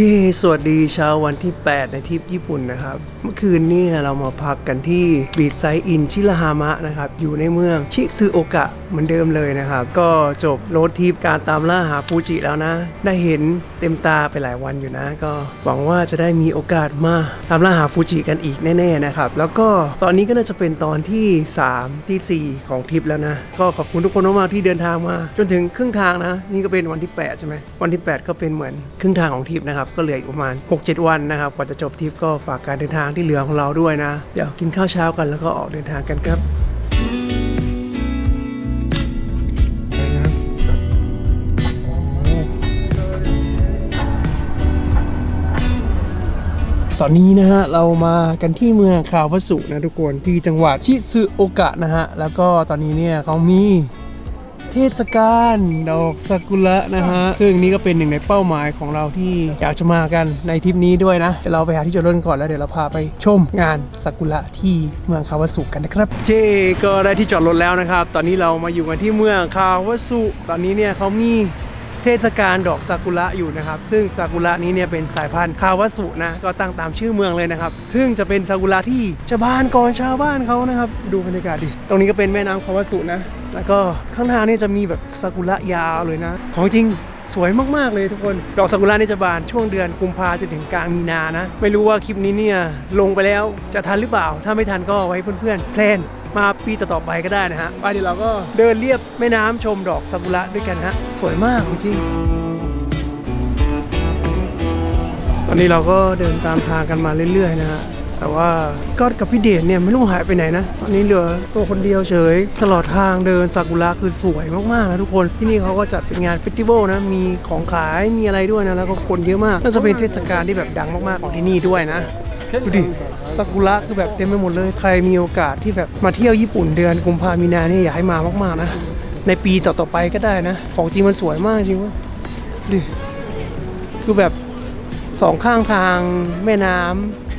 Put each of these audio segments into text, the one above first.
เย่สวัสดีเช้าวันที่ 8 ในทริปญี่ปุ่นนะครับ เมื่อคืนนี้เรามาพักกันที่บีชไซอินชิรฮามะนะครับ อยู่ในเมืองชิซึโอกะเหมือนเดิมเลยนะครับ ก็จบโรดทริปการตามล่าหาฟูจิแล้วนะ ได้เห็นเต็มตาไปหลายวันอยู่นะ ก็หวังว่าจะได้มีโอกาสมาตามล่าหาฟูจิกันอีกแน่ๆนะครับ แล้วก็ตอนนี้ก็น่าจะเป็นตอนที่ 3 ทีสี่4 ของทริปแล้วนะ ก็ขอบคุณทุกคนมากๆที่เดินทางมา จนถึงครึ่งทางนะ นี่ก็เป็นวันที่ 8 ใช่ไหมวันที่ 8 ก็เป็นเหมือนครึ่งทางของทริปนะครับก็เหลืออีกประมาณ 6-7 วันนะครับกว่าจะจบทริปก็ฝากการเดินทางที่เหลือของเราด้วยนะ เดี๋ยวกินข้าวเช้ากันแล้วก็ออกเดินทางกันครับตอนนี้นะฮะเรามากันที่เมืองคาวาสุนะทุกคนที่จังหวัดชิซึโอกะนะฮะแล้วก็ตอนนี้เนี่ยเขามี เทศกาลดอกซากุระนะฮะ ซึ่งนี่ก็เป็นหนึ่งในเป้าหมายของเราที่อยากจะมากันในทริปนี้ด้วยนะเดี๋ยวเราไปหาที่จอดรถก่อนแล้วเดี๋ยวเราพาไปชมงานซากุระที่เมืองคาวาสุกันนะครับเจก็ได้ที่จอดรถแล้วนะครับ ตอนนี้เรามาอยู่กันที่เมืองคาวาสุ ตอนนี้เนี่ยเขามีเทศกาลดอกซากุระอยู่นะครับ ซึ่งซากุระนี้เนี่ยเป็นสายพันธุ์คาวาสุนะก็ตั้งตามชื่อเมืองเลยนะครับ ซึ่งจะเป็นซากุระที่จะบานก่อนชาวบ้านเขานะครับ ดูบรรยากาศดิ ตรงนี้ก็เป็นแม่น้ำคาวาสุนะ แล้วก็ข้างทางนี่จะมีแบบซากุระยาวเลยนะ ของจริงสวยมาก ๆ เลยทุกคน ดอกซากุระนี่จะบานช่วงเดือนกุมภาจนถึงกลางมีนานะ ไม่รู้ว่าคลิปนี้เนี่ยลงไปแล้วจะทันหรือเปล่า ถ้าไม่ทันก็ไว้เพื่อนๆแพลนมาปีต่อๆไปก็ได้นะฮะไปเดี๋ยวเราก็เดินเรียบแม่น้ำชมดอกซากุระด้วยกันฮะ สวยมากจริงตอนนี้เราก็เดินตามทางกันมาเรื่อยๆนะฮะ แต่ว่าก็กับพี่เดชเนี่ยไม่รู้หายไปไหนนะ ตอนนี้เหลือตัวคนเดียวเฉย ตลอดทางเดินซากุระคือสวยมากๆนะทุกคนที่นี่เขาก็จัดเป็นงานเฟสติวัลนะ มีของขายมีอะไรด้วยนะ แล้วก็คนเยอะมากน่าจะเป็นเทศกาลที่แบบดังมากๆของที่นี่ด้วยนะดูดิซากุระคือแบบเต็มไปหมดเลย ใครมีโอกาสที่แบบมาเที่ยวญี่ปุ่นเดือนกุมภามีนาเนี่ยอยากให้มามากๆนะ ในปีต่อๆไปก็ได้นะ ของจริงมันสวยมากจริงวะดิคือแบบสองข้างทางแม่น้ำ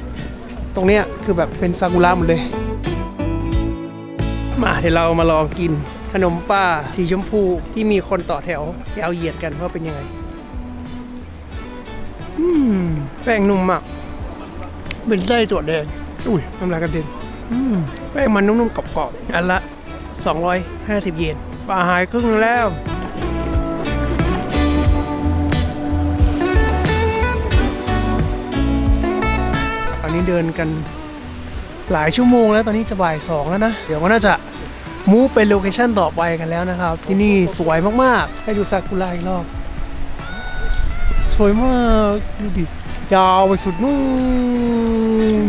ตรงเนี้ยคือแบบเป็นซากุระหมดเลย มาเดี๋ยวเรามาลองกินขนมป้าสีชมพูที่มีคนต่อแถวยาวเหยียดกันว่าเป็นยังไง อืม แป้งนุ่มมาก เป็นไส้ถั่วแดง อุ้ยน้ำลายกระเด็น อืม แป้งมันนุ่มๆกรอบๆ อันละ 250 เยนปลาหายครึ่งนึงแล้ว นี้เดินกันหลายชั่วโมงแล้วตอนนี้จะบ่ายสองแล้วนะ เดี๋ยวก็น่าจะมูฟไปโลเคชั่นต่อไปกันแล้วนะครับ ที่นี่สวยมากๆ ให้ดูซากุระอีกรอบ สวยมากดูดิยาวไปสุดนู่น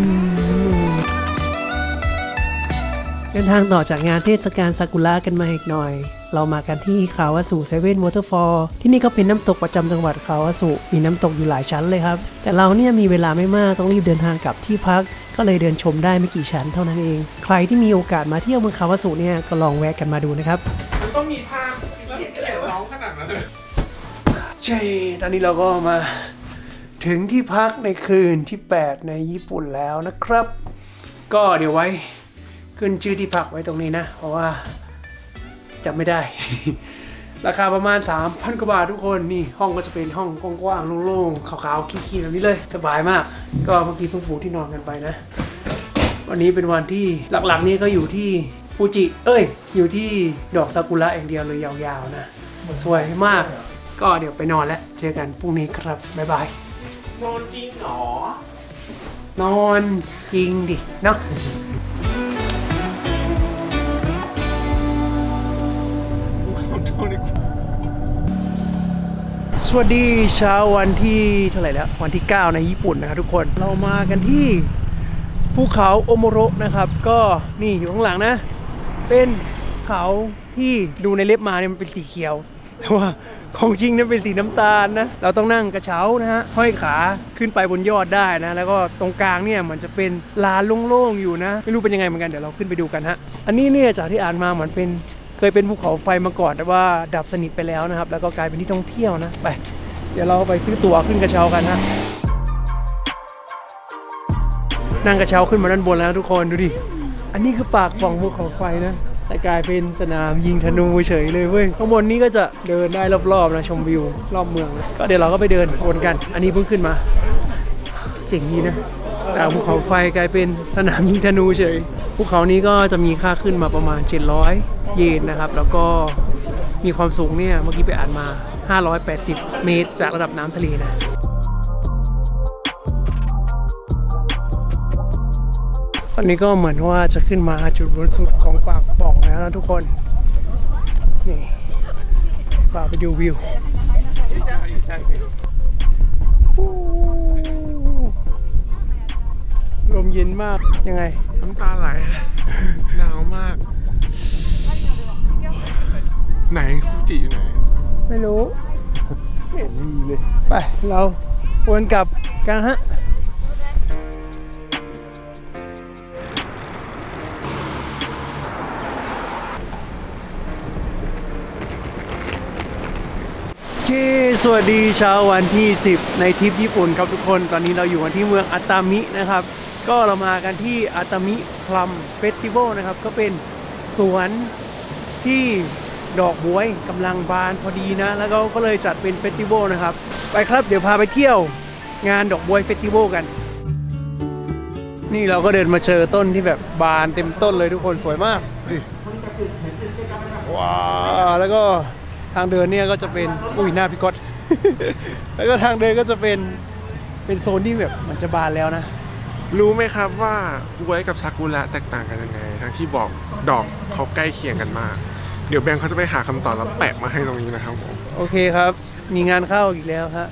เดินทางต่อจากงานเทศกาลซากุระกันมาอีกหน่อย เรามากันที่คาวาสุเซเว่นวอเตอร์ฟอลที่นี่ก็เป็นน้ำตกประจำจังหวัดคาวาสุมีน้ำตกอยู่หลายชั้นเลยครับ แต่เราเนี่ยมีเวลาไม่มากต้องรีบเดินทางกลับที่พัก ก็เลยเดินชมได้ไม่กี่ชั้นเท่านั้นเอง ใครที่มีโอกาสมาเที่ยวเมืองคาวาสุเนี่ยก็ลองแวะกันมาดูนะครับมันต้องมีทางแล้วเกลียดน้องขนาดนั้นเลยใช่ตอนนี้เราก็มาถึงที่พักในคืนที่ 8 ในญี่ปุ่นแล้วนะครับ ก็เดี๋ยวไว้ขึ้นชื่อที่พักไว้ตรงนี้นะ เพราะว่า จำไม่ได้ ราคาประมาณ 3,000 กว่าบาททุกคนนี่ห้องก็จะเป็นห้องกว้างๆโล่งๆขาวๆขี้ๆแบบนี้เลย สบายมาก ก็เมื่อกี้เพิ่งปูที่นอนกันไปนะ วันนี้เป็นวันที่หลักๆนี่ก็อยู่ที่ฟูจิ เอ้ย อยู่ที่ดอกซากุระอย่างเดียวเลยยาวๆนะสวยมาก ก็เดี๋ยวไปนอนแล้วเจอกันพรุ่งนี้ครับบ๊ายบายโดนจริงเหรอนอนจริงดิเนาะ โดนอีกสวัสดีเช้าวันที่เท่าไหร่แล้ว วันที่ 9 ในญี่ปุ่นนะครับทุกคนเรามากันที่ภูเขาโอโมโระนะครับ ก็นี่อยู่ข้างหลังนะ เป็นเขาที่ดูในเล็บมาเนี่ยมันเป็นสีเขียว แต่ว่าของจริงนี่ยเป็นสีน้ำตาลนะ เราต้องนั่งกระเช้านะฮะห้อยขาขึ้นไปบนยอดได้นะ แล้วก็ตรงกลางเนี่ยมันจะเป็นลานโล่งๆอยู่นะ ไม่รู้เป็นยังไงเหมือนกันเดี๋ยวเราขึ้นไปดูกันฮะอันนี้เนี่ยจากที่อ่านมาเหมือนเป็น เคยเป็นภูเขาไฟมาก่อนแต่ว่าดับสนิทไปแล้วนะครับ แล้วก็กลายเป็นที่ท่องเที่ยวนะไปเดี๋ยวเราไปซื้อตั๋วขึ้นกระเช้ากันฮะนั่งกระเช้าขึ้นมาด้านบนแล้วทุกคนดูดิอันนี้คือปากป่องภูเขาไฟนะแต่แต่กลายเป็นสนามยิงธนูเฉยเลยเว้ยข้างบนนี้ก็จะเดินได้รอบๆนะชมวิวรอบเมืองนะก็เดี๋ยวเราก็ไปเดินวนกัน อันนี้เพิ่งขึ้นมา เจ๋งดีนะ จากภูเขาไฟกลายเป็นสนามยิงธนูเฉยภูเขานี้ก็จะมีค่าขึ้นมาประมาณ 700 เยนนะครับ แล้วก็มีความสูงเนี่ยเมื่อกี้ไปอ่านมา 580 เมตร จากระดับน้ำทะเลนะตอนนี้ก็เหมือนว่าจะขึ้นมาจุดบนสุดของปากป่องแล้วนะทุกคน นี่ปาไปดูวิวฟู ลมเย็นมาก ยังไง น้ำตาไหล หนาวมาก ไหนฟูจิอยู่ไหน ไม่รู้ ไม่เห็นมีเลย ไป เราวนกลับกันฮะโอเคสวัสดีเช้าวันที่ 10 ในทริปญี่ปุ่นครับทุกคน ตอนนี้เราอยู่กันที่เมืองอัตตามินะครับ ก็เรามากันที่อัตามิพลัมเฟสติวัลนะครับ ก็เป็นสวนที่ดอกบวยกำลังบานพอดีนะ แล้วก็ก็เลยจัดเป็นเฟสติวัลนะครับ ไปครับเดี๋ยวพาไปเที่ยวงานดอกบวยเฟสติวัลกัน นี่เราก็เดินมาเจอต้นที่แบบบานเต็มต้นเลยทุกคนสวยมากว้าแล้วก็ทางเดินเนี่ยก็จะเป็นอุ้ยหน้าพี่ก๊อตแล้วก็ทางเดินก็จะเป็นเป็นโซนที่แบบมันจะบานแล้วนะ รู้ไหมครับว่าบวยกับซากุระแตกต่างกันยังไง ทั้งที่บอกดอกเขาใกล้เคียงกันมาก เดี๋ยวแบงค์เขาจะไปหาคำตอบแล้วแปะมาให้ตรงนี้นะครับผม โอเคครับ มีงานเข้าอีกแล้วฮะ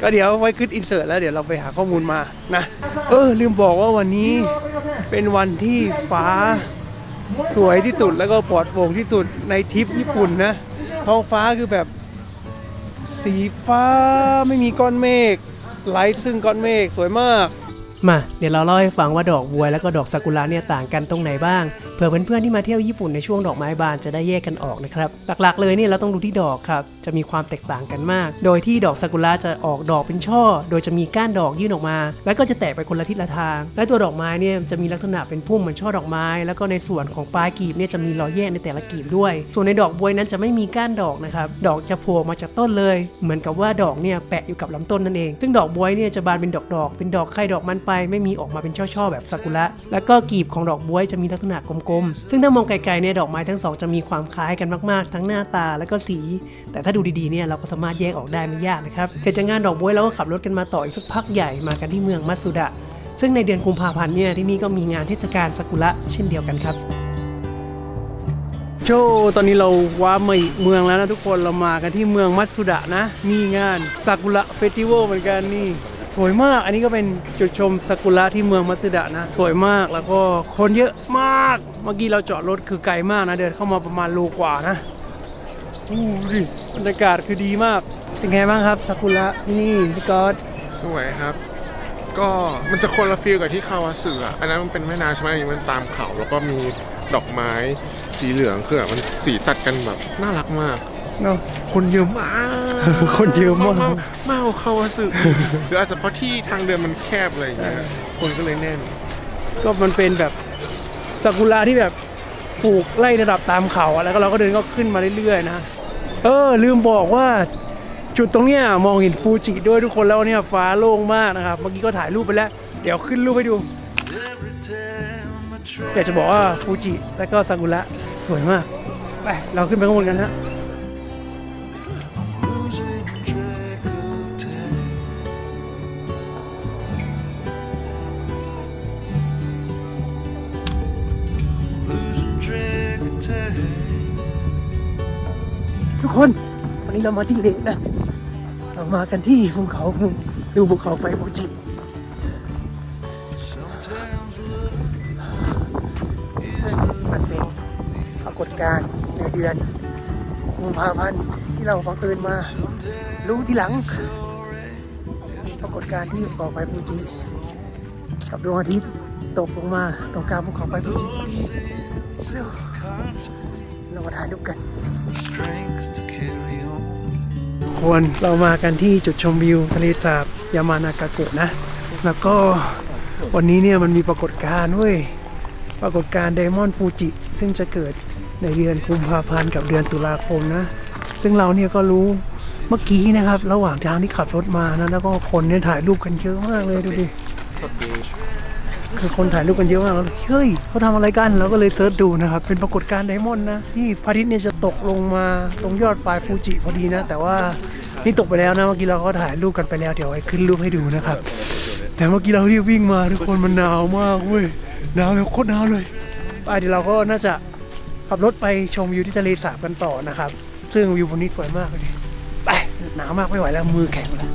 ก็เดี๋ยวไว้ขึ้นอินเสิร์ตแล้วเดี๋ยวเราไปหาข้อมูลมานะ เออ ลืมบอกว่าวันนี้เป็นวันที่ฟ้าสวยที่สุดแล้วก็ปลอดโปร่งที่สุดในทริปญี่ปุ่นนะ ท้องฟ้าคือแบบ สีฟ้าไม่มีก้อนเมฆไร้ซึ่งก้อนเมฆสวยมาก มาเดี๋ยวเราเล่าให้ฟังว่าดอกบัวแล้วก็ดอกซากุระเนี่ยต่างกันตรงไหนบ้าง เผื่อเพื่อนๆที่มาเที่ยวญี่ปุ่นในช่วงดอกไม้บานจะได้แยกกันออกนะครับ หลักๆเลยเนี่ยเราต้องดูที่ดอกครับ จะมีความแตกต่างกันมาก โดยที่ดอกซากุระจะออกดอกเป็นช่อ โดยจะมีก้านดอกยื่นออกมา แล้วก็จะแตกไปคนละทิศละทาง และตัวดอกไม้เนี่ยจะมีลักษณะเป็นพุ่มเหมือนช่อดอกไม้ แล้วก็ในส่วนของปลายกีบเนี่ยจะมีรอยแยกในแต่ละกีบด้วย ส่วนในดอกบวยนั้นจะไม่มีก้านดอกนะครับ ดอกจะโผล่มาจากต้นเลย เหมือนกับว่าดอกเนี่ยแปะอยู่กับลำต้นนั่นเอง ซึ่งดอกบวยเนี่ยจะบานเป็นดอกๆ เป็นดอกไข่ดอกมันไป ไม่มีออกมาเป็นช่อๆแบบซากุระ แล้วก็กีบของดอกบวยจะมีลักษณะกลมๆซึ่งถ้ามองไกลๆเนี่ยดอกไม้ทั้งสองจะมีความคล้ายกันมากๆ ทั้งหน้าตาและก็สี แต่ถ้าดูดีๆเนี่ยเราก็สามารถแยกออกได้ไม่ยากนะครับเสร็จจากงานดอกบวยเราก็ขับรถกันมาต่ออีกสักพักใหญ่มากันที่เมืองมัตสุดะ ซึ่งในเดือนกุมภาพันธ์เนี่ยที่นี่ก็มีงานเทศกาลซากุระเช่นเดียวกันครับโชตอนนี้เราว้ามาอีกเมืองแล้วนะทุกคนเรามากันที่เมืองมัตสุดะนะ มีงานซากุระเฟสติวัลเหมือนกันนี่ สวยมาก อันนี้ก็เป็นจุดชมซากุระที่เมืองมัตสึดะนะ สวยมากแล้วก็คนเยอะมาก เมื่อกี้เราจอดรถคือไกลมากนะ เดินเข้ามาประมาณโลกว่านะอู้ดิบรรยากาศคือดีมาก เป็นไงบ้างครับซากุระที่นี่พี่ก๊อตสวยครับ ก็มันจะคนละฟีลกับที่คาวาสึอะอันนั้นมันเป็นแม่น้ำใช่ไหมอันนี้มันตามเขาแล้วก็มีดอกไม้สีเหลืองคือมันสีตัดกันแบบน่ารักมาก เนาะคนเยอะมากคนเยอะมาก มากมากกว่าคาวาสึหรืออาจจะเพราะที่ทางเดินมันแคบอะไรอย่างเงี้ยคนก็เลยแน่น ก็มันเป็นแบบซากุระที่แบบปลูกไล่ระดับตามเขาอะแล้วก็เราก็เดินก็ขึ้นมาเรื่อยๆนะเออ ลืมบอกว่าจุดตรงเนี้ยมองเห็นฟูจิด้วยทุกคนแล้วเนี่ยฟ้าโล่งมากนะครับ เมื่อกี้ก็ถ่ายรูปไปแล้ว เดี๋ยวขึ้นรูปให้ดูอยากจะบอกว่าฟูจิแล้วก็ซากุระสวยมากไปเราขึ้นไปข้างบนกันฮะ คนวันนี้เรามาที่เลนะ เรามากันที่ภูเขาดูภูเขาไฟฟูจิมันเป็นปรากฏการณ์ในเดือนกุมภาพันธ์ที่เราบังเอิญมา รู้ทีหลัง ปรากฏการณ์ที่ภูเขาไฟฟูจิกับดวงอาทิตย์ตกลงมาตรงกลางภูเขาไฟฟูจิเร็วเรามาถ่ายรูปกัน คนเรามากันที่จุดชมวิวทะเลสาบยามานากาโกะนะ แล้วก็วันนี้เนี่ยมันมีปรากฏการณ์เว้ยปรากฏการณ์ไดมอนด์ฟูจิ ซึ่งจะเกิดในเดือนกุมภาพันธ์กับเดือนตุลาคมนะ ซึ่งเราเนี่ยก็รู้เมื่อกี้นะครับ ระหว่างทางที่ขับรถมานะแล้วก็คนเนี่ยถ่ายรูปกันเยอะมากเลยดูดิ คือคนถ่ายรูปกันเยอะมากแล้วเฮ้ยเขาทำอะไรกันเราก็เลยเซิร์ชดูนะครับ เป็นปรากฏการณ์ไดมอนด์นะ ที่พระอาทิตย์เนี่ยจะตกลงมาตรงยอดปลายฟูจิพอดีนะ แต่ว่านี่ตกไปแล้วนะ เมื่อกี้เราก็ถ่ายรูปกันไปแล้ว เดี๋ยวไว้ขึ้นรูปให้ดูนะครับ แต่เมื่อกี้เราที่วิ่งมาทุกคนมันหนาวมากเว้ยหนาวแบบโคตรหนาวเลยไปเดี๋ยวเราก็น่าจะขับรถไปชมวิวที่ทะเลสาบกันต่อนะครับ ซึ่งวิวบนนี้สวยมากเลยไปหนาวมากไม่ไหวแล้วมือแข็งแล้ว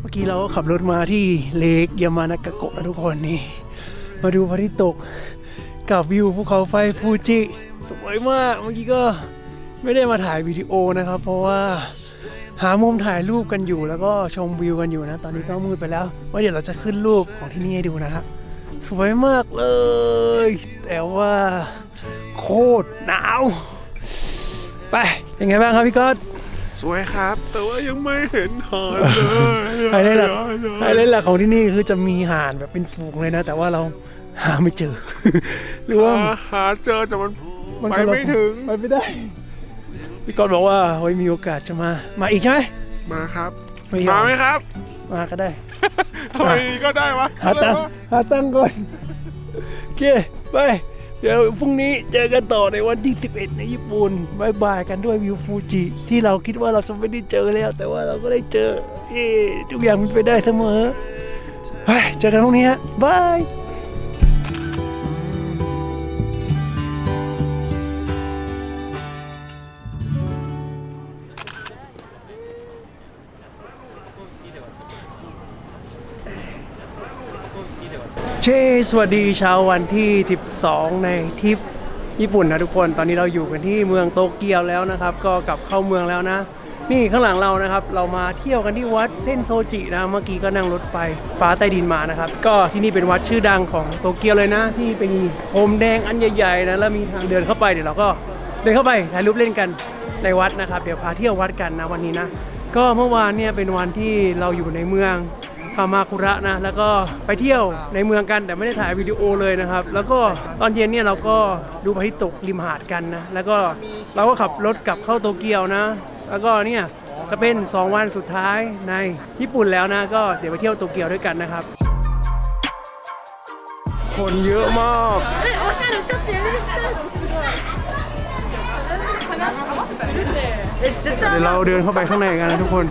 เมื่อกี้เราก็ขับรถมาที่เลกยามานากะโกะนะทุกคนนี่ มาดูพระอาทิตย์ตกกับวิวภูเขาไฟฟูจิสวยมาก เมื่อกี้ก็ไม่ได้มาถ่ายวิดีโอนะครับ เพราะว่าหามุมถ่ายรูปกันอยู่แล้วก็ชมวิวกันอยู่นะ ตอนนี้ก็มืดไปแล้ว ว่าเดี๋ยวเราจะขึ้นรูปของที่นี่ให้ดูนะฮะสวยมากเลย แต่ว่าโคตรหนาว ไป เป็นไงบ้างครับพี่ก๊อต สวยครับ แต่ว่ายังไม่เห็นหาดเลยไฮไลท์หลักไฮไลท์หลักของที่นี่คือจะมีห่านแบบเป็นฝูงเลยนะ แต่ว่าเราหาไม่เจอ หรือว่าหาเจอแต่มันมันไปไม่ถึงไปไม่ได้พี่กรณ์บอกว่าไว้มีโอกาสจะมา มาอีกใช่ไหมมาครับไม่ยอมมาไหมครับ มาก็ได้ทำไมก็ได้วะหาตังค์หาตังค์ก่อนโอเคไป เดี๋ยวพรุ่งนี้เจอกันต่อในวันที่ 11 ในญี่ปุ่นบายบายกันด้วยวิวฟูจิ ที่เราคิดว่าเราจะไม่ได้เจอแล้ว แต่ว่าเราก็ได้เจอเอทุกอย่างมันไปได้เสมอไปเจอกันพรุ่งนี้ฮะบาย เชสวัสดีเช้าวันที่ 12 ในทริปญี่ปุ่นนะทุกคน ตอนนี้เราอยู่กันที่เมืองโตเกียวแล้วนะครับ ก็กลับเข้าเมืองแล้วนะ นี่ข้างหลังเรานะครับ เรามาเที่ยวกันที่วัดเส้นโซจินะ เมื่อกี้ก็นั่งรถไฟฟ้าใต้ดินมานะครับ ก็ที่นี่เป็นวัดชื่อดังของโตเกียวเลยนะ ที่เป็นโคมแดงอันใหญ่ๆนะ แล้วมีทางเดินเข้าไปเดี๋ยวเราก็เดินเข้าไปถ่ายรูปเล่นกันในวัดนะครับ เดี๋ยวพาเที่ยววัดกันนะวันนี้นะ ก็เมื่อวานเนี่ยเป็นวันที่เราอยู่ในเมือง คามาคุระนะแล้วก็ไปเที่ยวในเมืองกันแต่ไม่ได้ถ่ายวิดีโอเลยนะครับ แล้วก็ตอนเย็นเนี่ยเราก็ดูพระอาทิตย์ตกริมหาดกันนะแล้วก็เราก็ขับรถกลับเข้าโตเกียวนะ แล้วก็เนี่ยจะเป็น 2 วันสุดท้ายในญี่ปุ่นแล้วนะ ก็เดี๋ยวไปเที่ยวโตเกียวด้วยกันนะครับ คนเยอะมาก เดี๋ยวเราเดินเข้าไปข้างในกันนะทุกคน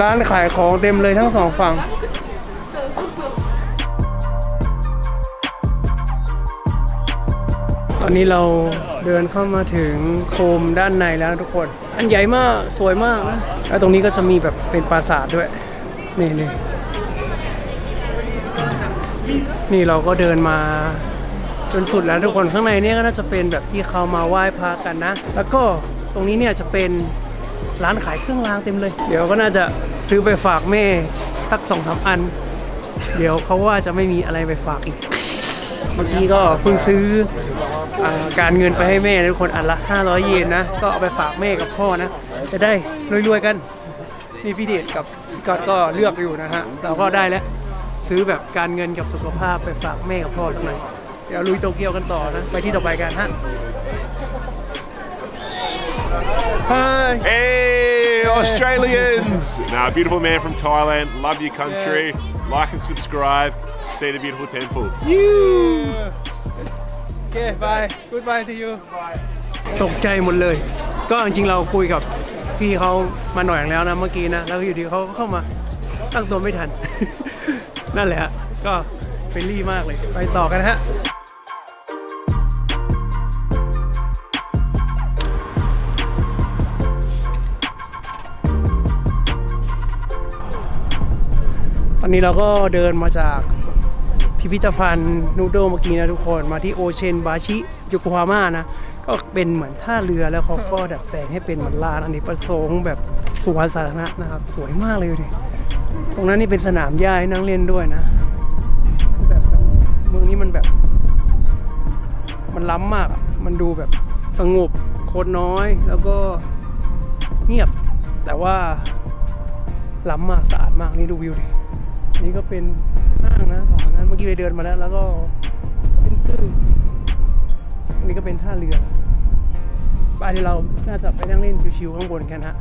ร้านขายของเต็มเลยทั้งสองฝั่งตอนนี้เราเดินเข้ามาถึงโคมด้านในแล้วทุกคน อันใหญ่มากสวยมากนะแล้วตรงนี้ก็จะมีแบบเป็นปราสาทด้วย นี่นี่นี่เราก็เดินมาจนสุดแล้วทุกคนข้างในนี่ก็น่าจะเป็นแบบที่เขามาไหว้พระกันนะ แล้วก็ ตรงนี้เนี่ยจะเป็นร้านขายเครื่องรางเต็มเลย เดี๋ยวก็น่าจะซื้อไปฝากแม่สักสองสามอัน เดี๋ยวเขาว่าจะไม่มีอะไรไปฝากอีก เมื่อกี้ก็เพิ่งซื้ออการเงินไปให้แม่ทุกคนอันละ 500 เยนนะ ก็เอาไปฝากแม่กับพ่อนะ จะได้รวยๆกันนี่พี่เดชกับพี่ก๊อตก็เลือกอยู่นะฮะ เราก็ได้แล้ว ซื้อแบบการเงินกับสุขภาพไปฝากแม่กับพ่อสักหน่อยเดี๋ยวลุยโตเกียวกันต่อนะ ไปที่ต่อไปกันฮะ Hi Hey, Australians! nah, beautiful man from Thailand. Love your country. Like and subscribe. See the beautiful temple. โอเคบาย goodbye to you ตกใจหมดเลย ก็จริงๆเราคุยกับพี่เขามาหน่อยแล้วนะเมื่อกี้นะ แล้วอยู่ดีเขาก็เข้ามาตั้งตัวไม่ทัน นั่นแหละฮะ ก็เฟรนลี่มากเลย ไปต่อกันฮะ อนนี้เราก็เดินมาจากพิพิธภัณฑ์นูโดเมื่อกี้นะทุกคนมาที่โอเชนบาชิโยโกฮาม่านะ ก็เป็นเหมือนท่าเรือแล้วเขาก็ดัดแปลงให้เป็นเหมือนลานอเนกประสงค์แบบสวนสาธารณะนะครับ สวยมากเลยดิตรงนั้นนี่เป็นสนามหญ้าให้นั่งเล่นด้วยนะแบบเมืองนี้มันแบบ มันล้ำมาก มันดูแบบสงบคนน้อยแล้วก็เงียบแต่ว่าล้ำมากสะอาดมากนี่ดูวิวดิ นี่ก็เป็นห้างนะของนั้นเมื่อกี้ไปเดินมาแล้ว แล้วก็ตื้นๆอันนี้ก็เป็นท่าเรือบ้านที่เราน่าจะไปนั่งเล่นชิวๆข้างบนกันฮะ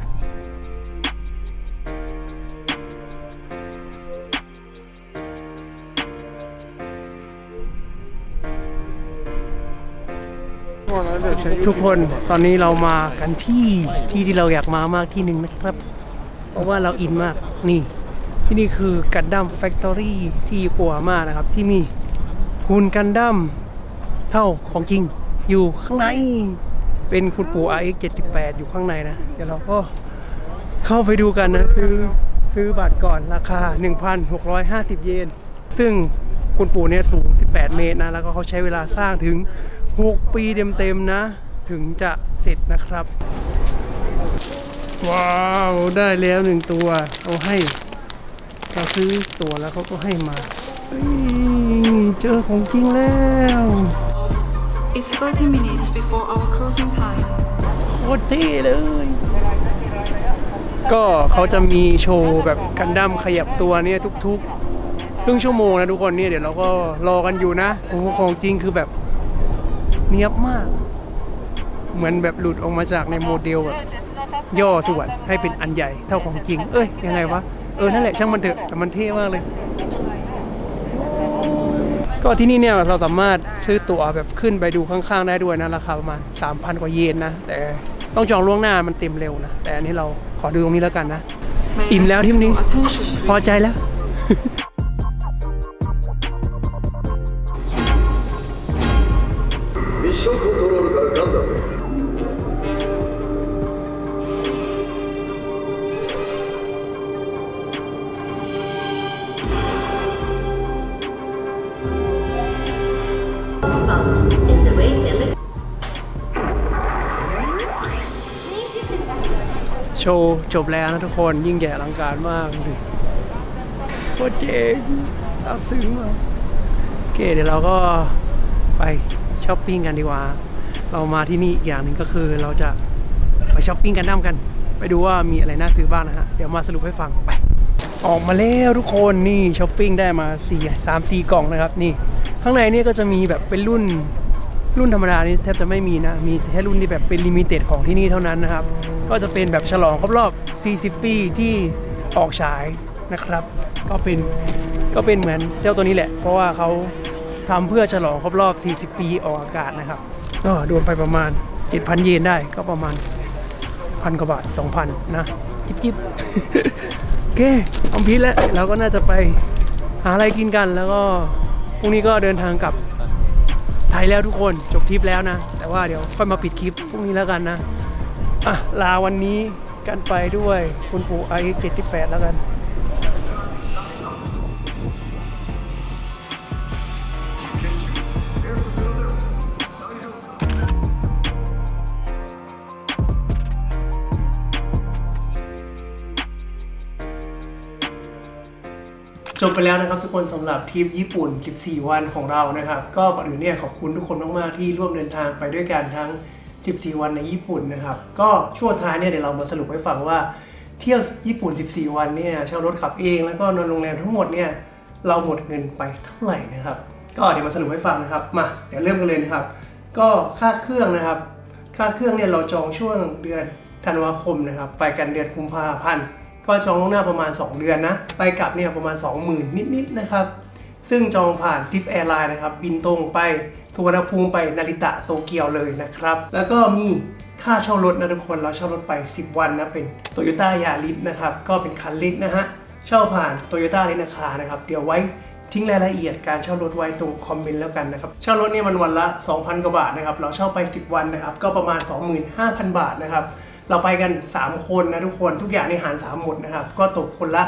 ทุกคนตอนนี้เรามากันที่ที่ที่เราอยากมามากที่หนึ่งนะครับ เพราะว่าเราอินมากนี่ ที่นี่คือกันดั้มแฟคทอรี่ที่กัวมากนะครับ ที่มีหุ่นกันดั้มเท่าของจริงอยู่ข้างใน เป็นคุณปู่ RX 78อยู่ข้างในนะ เดี๋ยวเราก็เข้าไปดูกันนะ ซื้อซื้อบัตรก่อนราคา 1,650 เยน ซึ่งคุณปู่เนี่ยสูง 18 เมตรนะ แล้วก็เขาใช้เวลาสร้างถึง 6 ปีเต็มๆนะ ถึงจะเสร็จนะครับ ว้าว ได้แล้วหนึ่งตัว เอาให้ เราซื้อตัวแล้วเขาก็ให้มาเฮ้ยเจอของจริงแล้ว It's 30 minutes before our closing time. โคตรเท่เลย ก็เขาจะมีโชว์แบบกันดั้มขยับตัวเนี่ยทุกๆ ครึ่งชั่วโมงนะทุกคนเนี่ยเดี๋ยวเราก็รอกันอยู่นะโอ้โหของจริงคือแบบเนียบมาก เหมือนแบบหลุดออกมาจากในโมเดลแบบ ย่อส่วนให้เป็นอันใหญ่เท่าของจริง เอ้ยยังไงวะ เออนั่นแหละช่างมันเถอะแต่มันเท่มากเลย ก็ที่นี่เนี่ยเราสามารถซื้อตั๋วแบบขึ้นไปดูข้างๆได้ด้วยนะราคาประมาณ3,000 กว่าเยนนะ แต่ต้องจองล่วงหน้ามันเต็มเร็วนะ แต่อันนี้เราขอดูตรงนี้แล้วกันนะ อิ่มแล้วทริปนี้พอใจแล้ว ชว์จบแล้วนะทุกคนยิ่งใหญ่อลังการมากดูโคตรเจ๋งซาบซึ้งมากโอเคเดี๋ยวเราก็ไปช้อปปิ้งกันดีกว่า เรามาที่นี่อีกอย่างหนึ่งก็คือเราจะไปช้อปปิ้งกันน้ำกัน ไปดูว่ามีอะไรน่าซื้อบ้างนะฮะ เดี๋ยวมาสรุปให้ฟังไป ออกมาแล้วทุกคนนี่ช้อปปิ้งได้มาสี่สามสี่กล่องนะครับนี่ ข้างในนี่ก็จะมีแบบเป็นรุ่น รุ่นธรรมดานี่แทบจะไม่มีนะ มีแค่รุ่นที่แบบเป็นลิมิเต็ดของที่นี่เท่านั้นนะครับ ก็จะเป็นแบบฉลองครบรอบ 40 ปีที่ออกฉายนะครับ ก็เป็นก็เป็นเหมือนเจ้าตัวนี้แหละ เพราะว่าเขาทำเพื่อฉลองครบรอบ 40 ปีออกอากาศนะครับ ก็รวมไปประมาณ 7,000 เยนได้ก็ประมาณพันกว่าบาท 2,000 นะ จิ๊บจิ๊บโอเคคอมพิวแล้วเราก็น่าจะไปหาอะไรกินกันแล้วก็พรุ่งนี้ก็เดินทางกลับ ทยแล้วทุกคนจบทริปแล้วนะ แต่ว่าเดี๋ยวค่อยมาปิดคลิปพรุ่งนี้แล้วกันนะอะลาวันนี้กันไปด้วยคุณปู่อายุ78แล้วกัน จบไปแล้วนะครับทุกคนสำหรับทริปญี่ปุ่น 14 วันของเรานะครับ ก็ก่อนอื่นเนี่ยขอบคุณทุกคนมากๆที่ร่วมเดินทางไปด้วยกันทั้ง 14 วันในญี่ปุ่นนะครับ ก็ช่วงท้ายเนี่ยเดี๋ยวเรามาสรุปให้ฟังว่าเที่ยวญี่ปุ่น 14 วันเนี่ยเช่ารถขับเองแล้วก็นอนโรงแรมทั้งหมดเนี่ยเราหมดเงินไปเท่าไหร่นะครับ ก็เดี๋ยวมาสรุปให้ฟังนะครับมาเดี๋ยวเริ่มกันเลยนะครับ ก็ค่าเครื่องนะครับ ค่าเครื่องเนี่ยเราจองช่วงเดือนธันวาคมนะครับ ไปกันเดือนกุมภาพันธ์ ก็จองล่วงหน้าประมาณ 2 เดือนนะ ไปกลับเนี่ยประมาณ 20,000 นิดๆนะครับ ซึ่งจองผ่านซิปแอร์ไลน์นะครับ บินตรงไปสุวรรณภูมิไปนาริตะโตเกียวเลยนะครับ แล้วก็มีค่าเช่ารถนะทุกคน เราเช่ารถไป 10 วันนะเป็น Toyota Yaris นะครับ ก็เป็นคันเล็กนะฮะ เช่าผ่าน Toyota เลนคานะครับ เดี๋ยวไว้ทิ้งรายละเอียดการเช่ารถไว้ตรงคอมเมนต์แล้วกันนะครับ เช่ารถเนี่ยมันวันละ 2,000 กว่าบาทนะครับ เราเช่าไป 10 วันนะครับ ก็ประมาณ 25,000 บาทนะครับ เราไปกัน 3 คนนะทุกคนทุกอย่างในหาร3หมดนะครับ ก็ตกคนละ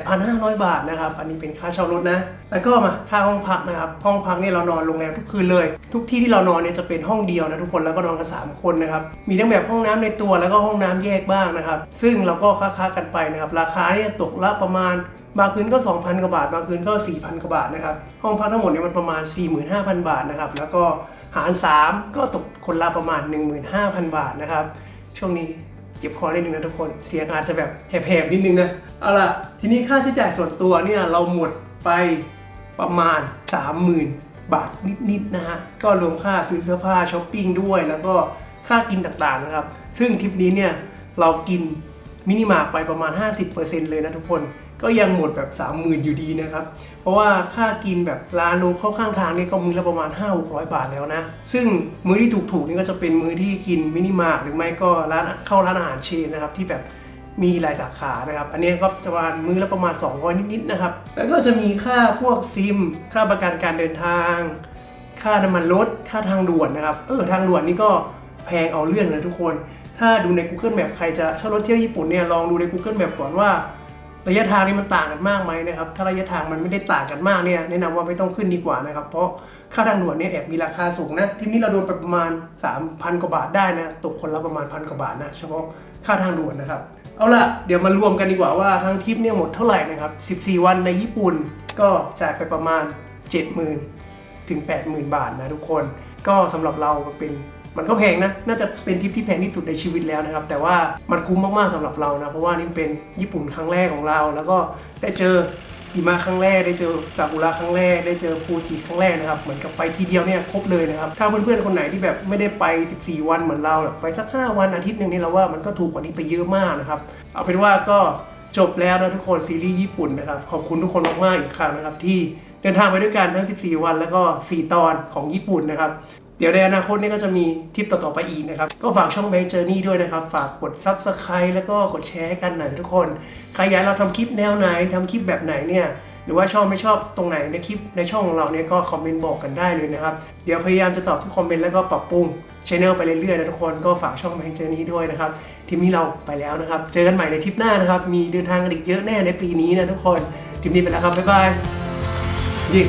8,500 บาทนะครับ อันนี้เป็นค่าเช่ารถนะ แล้วก็มาค่าห้องพักนะครับ ห้องพักเนี่ยเรานอนโรงแรมทุกคืนเลย ทุกที่ที่เรานอนเนี่ยจะเป็นห้องเดียวนะทุกคนแล้วก็นอนกัน3คนนะครับ มีทั้งแบบห้องน้ำในตัวแล้วก็ห้องน้ำแยกบ้างนะครับ ซึ่งเราก็ค้าๆกันไปนะครับ ราคาเนี่ยตกละประมาณบางคืนก็ 2,000 กว่าบาท บางคืนก็ 4,000 กว่าบาทนะครับ ห้องพักทั้งหมดเนี่ยมันประมาณ 45,000 บาทนะครับ แล้วก็หาร 3 ก็ตกคนละประมาณ 15,000 บาทนะครับ ช่วงนี้เจ็บคอนิดนึงนะทุกคน เสียงอาจจะแบบแหบๆนิดนึงนะ เอาล่ะ ทีนี้ค่าใช้จ่ายส่วนตัวเนี่ยเราหมดไปประมาณ 30,000 บาทนิดๆนะฮะ ก็รวมค่าซื้อเสื้อผ้าช้อปปิ้งด้วย แล้วก็ค่ากินต่างๆนะครับ ซึ่งทริปนี้เนี่ยเรากินมินิมาร์ไปประมาณ 50%เลยนะทุกคน ก็ยังหมดแบบ 30,000 อยู่ดีนะครับ เพราะว่าค่ากินแบบร้านโลเข้าข้างทางนี่ก็มื้อละประมาณ 5 600 บาทแล้วนะ ซึ่งมื้อที่ถูกๆนี่ก็จะเป็นมื้อที่กินมินิมาร์ทหรือไม่ก็ร้านเข้าร้านอาหารเชนนะครับที่แบบมีหลายสาขานะครับ อันนี้ก็จะประมาณมื้อละประมาณ 200 นิดๆนะครับ แล้วก็จะมีค่าพวกซิม ค่าประกันการเดินทาง ค่าน้ำมันรถ ค่าทางด่วนนะครับ เออทางด่วนนี่ก็แพงเอาเรื่องนะทุกคน ถ้าดูใน Google Map ใครจะเช่ารถเที่ยวญี่ปุ่นเนี่ยลองดูใน Google Map ก่อนว่า ระยะทางนี่มันต่างกันมากไหมนะครับ ถ้าระยะทางมันไม่ได้ต่างกันมากเนี่ยแนะนำว่าไม่ต้องขึ้นดีกว่านะครับ เพราะค่าทางด่วนเนี่ยแอบมีราคาสูงนะทีนี้เราโดนไปประมาณ 3,000 กว่าบาทได้นะตกคนละประมาณพันกว่าบาทนะเฉพาะค่าทางด่วนนะครับเอาล่ะเดี๋ยวมารวมกันดีกว่าว่าทั้งทริปเนี่ยหมดเท่าไหร่นะครับ14 วันในญี่ปุ่นก็จ่ายไปประมาณ 70,000 ถึง 80,000 บาทนะทุกคน ก็สำหรับเราเป็น มันก็แพงนะ น่าจะเป็นทริปที่แพงที่สุดในชีวิตแล้วนะครับ แต่ว่ามันคุ้มมากๆสำหรับเรานะ เพราะว่านี่เป็นญี่ปุ่นครั้งแรกของเรา แล้วก็ได้เจอหิมะครั้งแรก ได้เจอซากุระครั้งแรก ได้เจอฟูจิครั้งแรกนะครับ เหมือนกับไปทีเดียวเนี่ยครบเลยนะครับ ถ้าเพื่อนๆคนไหนที่แบบไม่ได้ไป 14 วันเหมือนเราแบบไปสัก 5 วันอาทิตย์หนึ่งนี่เราว่ามันก็ถูกกว่านี้ไปเยอะมากนะครับ เอาเป็นว่าก็จบแล้วนะทุกคนซีรีส์ญี่ปุ่นนะครับ ขอบคุณทุกคนมากๆอีกครั้งนะครับที่เดินทางไปด้วยกันทั้ง 14 วัน แล้วก็ 4 ตอนของญี่ปุ่นนะครับ เดี๋ยวในอนาคตนี่ก็จะมีทริปต่อๆไปอีกนะครับ ก็ฝากช่อง Bank Journey ด้วยนะครับ ฝากกด Subscribe แล้วก็กดแชร์ให้กันหน่อยทุกคน ใครอยากเราทำคลิปแนวไหนทำคลิปแบบไหนเนี่ยหรือว่าชอบไม่ชอบตรงไหนในคลิปในช่องของเราเนี่ยก็คอมเมนต์บอกกันได้เลยนะครับ เดี๋ยวพยายามจะตอบทุกคอมเมนต์แล้วก็ปรับปรุงช anel ไปเรื่อยๆนะทุกคนก็ฝากช่อง Bank Journey ด้วยนะครับทริปนี้เราไปแล้วนะครับ เจอกันใหม่ในทริปหน้านะครับ มีเดินทางกันอีกเยอะแน่ในปีนี้นะทุกคนทริปนี้ไปแล้วครับบ๊ายบายยิ